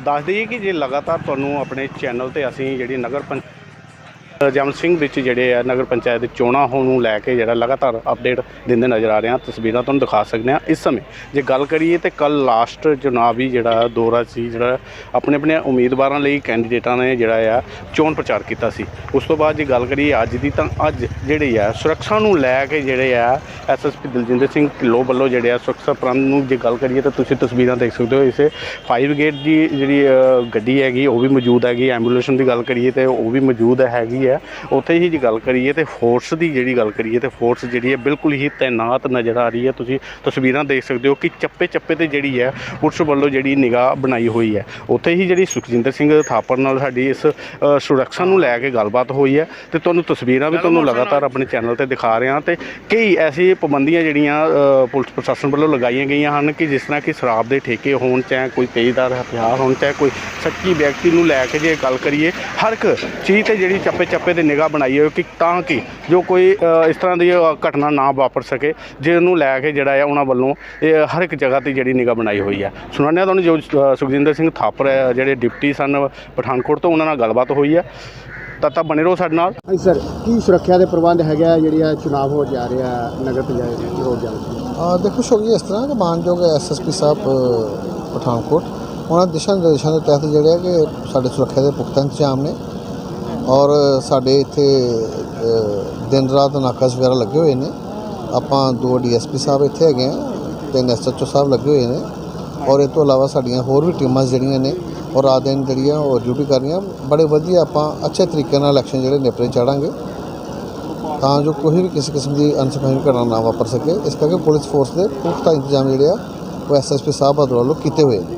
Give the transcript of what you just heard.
ਦੱਸ ਦਈਏ ਕਿ ਜੇ ਲਗਾਤਾਰ ਤੁਹਾਨੂੰ ਆਪਣੇ ਚੈਨਲ ਤੇ ਅਸੀਂ ਜਿਹੜੀ ਨਗਰ ਪੰਚ ਜਮਨ ਸਿੰਘ ਵਿੱਚ ਜਿਹੜੇ ਆ ਨਗਰ ਪੰਚਾਇਤ ਦੇ ਚੋਣਾਂ ਹੋਣ ਨੂੰ ਲੈ ਕੇ ਜਿਹੜਾ ਲਗਾਤਾਰ ਅਪਡੇਟ ਦਿੰਦੇ ਨਜ਼ਰ ਆ ਰਹੇ ਹਾਂ ਤਸਵੀਰਾਂ ਤੁਹਾਨੂੰ ਦਿਖਾ ਸਕਦੇ ਹਾਂ ਇਸ ਸਮੇਂ ਜੇ ਗੱਲ ਕਰੀਏ ਤੇ ਕੱਲ ਲਾਸਟ ਚੁਣਾਵੀ ਜਿਹੜਾ ਦੌਰਾ ਸੀ, ਜਿਹੜਾ ਆਪਣੇ ਆਪਣੇ ਉਮੀਦਵਾਰਾਂ ਲਈ ਕੈਂਡੀਡੇਟਾਂ ਨੇ ਜਿਹੜਾ ਆ ਚੋਣ ਪ੍ਰਚਾਰ ਕੀਤਾ ਸੀ। ਉਸ ਤੋਂ ਬਾਅਦ ਜੇ ਗੱਲ ਕਰੀਏ ਅੱਜ ਦੀ ਤਾਂ ਅੱਜ ਜਿਹੜੀ ਆ ਸੁਰੱਖਿਆ ਨੂੰ ਲੈ ਕੇ ਜਿਹੜੇ ਆ ਐਸਐਸਪੀ ਦਲਜਿੰਦਰ ਸਿੰਘ ਢਿੱਲੋਂ ਵੱਲੋਂ ਜਿਹੜੇ ਆ ਸੁਰੱਖਿਆ ਪ੍ਰਬੰਧ ਨੂੰ ਜੇ ਗੱਲ ਕਰੀਏ ਤਾਂ ਤੁਸੀਂ ਤਸਵੀਰਾਂ ਦੇਖ ਸਕਦੇ ਹੋ। ਇਸੇ 5 ਗੇਟ ਦੀ ਜਿਹੜੀ ਗੱਡੀ ਹੈਗੀ ਉਹ ਵੀ ਮੌਜੂਦ ਹੈਗੀ। ਐਂਬੂਲੈਂਸ ਦੀ ਗੱਲ ਕਰੀਏ ਤੇ ਉਹ ਵੀ ਮੌਜੂਦ ਹੈਗੀ ਹੈ ਉੱਥੇ ਹੀ ਜੇ ਗੱਲ ਕਰੀਏ ਤੇ ਫੋਰਸ ਦੀ ਜਿਹੜੀ ਗੱਲ ਕਰੀਏ ਤੇ ਫੋਰਸ ਜਿਹੜੀ ਹੈ ਬਿਲਕੁਲ ਹੀ ਤੈਨਾਤ ਨਜ਼ਰ ਆ ਰਹੀ ਹੈ ਤੁਸੀਂ ਤਸਵੀਰਾਂ ਦੇਖ ਸਕਦੇ ਹੋ ਕਿ ਚੱਪੇ ਚੱਪੇ ਤੇ ਜਿਹੜੀ ਹੈ ਪੁਲਿਸ ਵੱਲੋਂ ਜਿਹੜੀ ਨਿਗਾਹ ਬਣਾਈ ਹੋਈ ਹੈ ਉੱਥੇ ਹੀ ਜਿਹੜੀ ਸੁਖਜਿੰਦਰ ਸਿੰਘ ਥਾਪਰ ਨਾਲ ਸਾਡੀ ਇਸ ਸੁਰੱਖਿਆ ਨੂੰ ਲੈ ਕੇ ਗੱਲਬਾਤ ਹੋਈ ਹੈ ਤੇ ਤੁਹਾਨੂੰ ਤਸਵੀਰਾਂ ਵੀ ਤੁਹਾਨੂੰ ਲਗਾਤਾਰ ਆਪਣੇ ਚੈਨਲ ਤੇ ਦਿਖਾ ਰਹੇ ਹਾਂ ਤੇ ਕਈ ਐਸੀ ਪਾਬੰਦੀਆਂ ਜਿਹੜੀਆਂ ਪੁਲਿਸ ਪ੍ਰਸ਼ਾਸਨ ਵੱਲੋਂ ਲਗਾਈਆਂ ਗਈਆਂ ਹਨ ਕਿ ਜਿਸ ਤਰ੍ਹਾਂ ਕਿ ਸ਼ਰਾਬ ਦੇ ਠੇਕੇ ਹੋਣ ਚਾਹੇ ਕੋਈ ਤੇਜ਼ਦਾਰ ਹਥਿਆਰ ਹੋਣ ਚਾਹੇ ਕੋਈ ਸੱਚੀ ਵਿਅਕਤੀ ਨੂੰ ਲੈ ਕੇ ਜੇ ਗੱਲ ਕਰੀਏ ਹਰ ਇੱਕ ਚੀਜ਼ ਤੇ ਜਿਹੜੀ ਚੱਪੇ ਚੱਪੇ ਤੇ ਨਿਗਾਹ ਬਣਾਈ ਹੋਈ ਕਿ ਤਾਂ ਕਿ ਜੋ ਕੋਈ ਇਸ ਤਰ੍ਹਾਂ ਦੀ ਘਟਨਾ ਨਾ ਵਾਪਰ ਸਕੇ ਜੇ ਉਹਨੂੰ ਲੈ ਕੇ ਜਿਹੜਾ ਹੈ ਉਹਨਾਂ ਵੱਲੋਂ ਇਹ ਹਰ ਇੱਕ ਜਗ੍ਹਾ ਤੇ ਜਿਹੜੀ ਨਿਗਾਹ ਬਣਾਈ ਹੋਈ ਹੈ। ਸੁਣਾਉਂਦੇ ਹਾਂ ਤੁਹਾਨੂੰ ਜੋ ਸੁਖਜਿੰਦਰ ਸਿੰਘ ਥਾਪਰ ਹੈ, ਜਿਹੜੇ ਡਿਪਟੀ ਸਨ ਪਠਾਨਕੋਟ ਤੋਂ ਉਹਨਾਂ ਨਾਲ ਗੱਲਬਾਤ ਹੋਈ ਹੈ। ਤਾਂ ਤਾਂ ਬਣੇ ਰਹੋ ਸਾਡੇ ਨਾਲ। ਹਾਂਜੀ ਸਰ ਕੀ ਸੁਰੱਖਿਆ ਦੇ ਪ੍ਰਬੰਧ ਹੈਗਾ ਜਿਹੜੀ ਆ ਚੁਣਾਵ ਹੋ ਜਾ ਰਿਹਾ ਨਗਰ ਪੰਚਾਇਤ ਹੋ ਜਾ ਆ ਦੇਖੋ ਸ਼ੋਗੀ ਇਸ ਤਰ੍ਹਾਂ ਕਿ ਮਾਨਯੋਗ ਐਸਐਸਪੀ ਸਾਹਿਬ ਪਠਾਨਕੋਟ ਉਹਨਾਂ ਦੇ ਦਿਸ਼ਾ ਨਿਰਦੇਸ਼ਾਂ ਦੇ ਤਹਿਤ ਜਿਹੜੇ ਆ ਕਿ ਸਾਡੇ ਸੁਰੱਖਿਆ ਦੇ ਪੁਖਤਾ ਇੰਤਜ਼ਾਮ ਨੇ। ਔਰ ਸਾਡੇ ਇੱਥੇ ਦਿਨ ਰਾਤ ਨਾਕਾਸ ਵਗੈਰਾ ਲੱਗੇ ਹੋਏ ਨੇ। ਆਪਾਂ ਦੋ ਡੀਐਸਪੀ ਸਾਹਿਬ ਇੱਥੇ ਹੈਗੇ ਆ ਤਿੰਨ ਐਸਐਚਓ ਸਾਹਿਬ ਲੱਗੇ ਹੋਏ ਨੇ। ਔਰ ਇਹ ਤੋਂ ਇਲਾਵਾ ਸਾਡੀਆਂ ਹੋਰ ਵੀ ਟੀਮਾਂ ਜਿਹੜੀਆਂ ਨੇ ਔਰ ਰਾਤ ਦਿਨ ਜਿਹੜੀਆਂ ਉਹ ਡਿਊਟੀ ਕਰ ਰਹੀਆਂ। ਬੜੇ ਵਧੀਆ ਆਪਾਂ ਅੱਛੇ ਤਰੀਕੇ ਨਾਲ ਇਲੈਕਸ਼ਨ ਜਿਹੜੇ ਨੇਪਰੇ ਚਾੜਾਂਗੇ। ਤਾਂ ਜੋ ਕੋਈ ਵੀ ਕਿਸੇ ਕਿਸਮ ਦੀ ਅਨਸਖਾਈ ਘਟਨਾ ਨਾ ਵਾਪਰ ਸਕੇ। ਇਸ ਕਰਕੇ ਪੁਲਿਸ ਫੋਰਸ ਦੇ ਪੁਖਤਾ ਇੰਤਜ਼ਾਮ ਜਿਹੜੇ ਆ, ਉਹ ਐਸਐਸਪੀ ਸਾਹਿਬ ਵੱਲੋਂ ਕੀਤੇ ਹੋਏ ਨੇ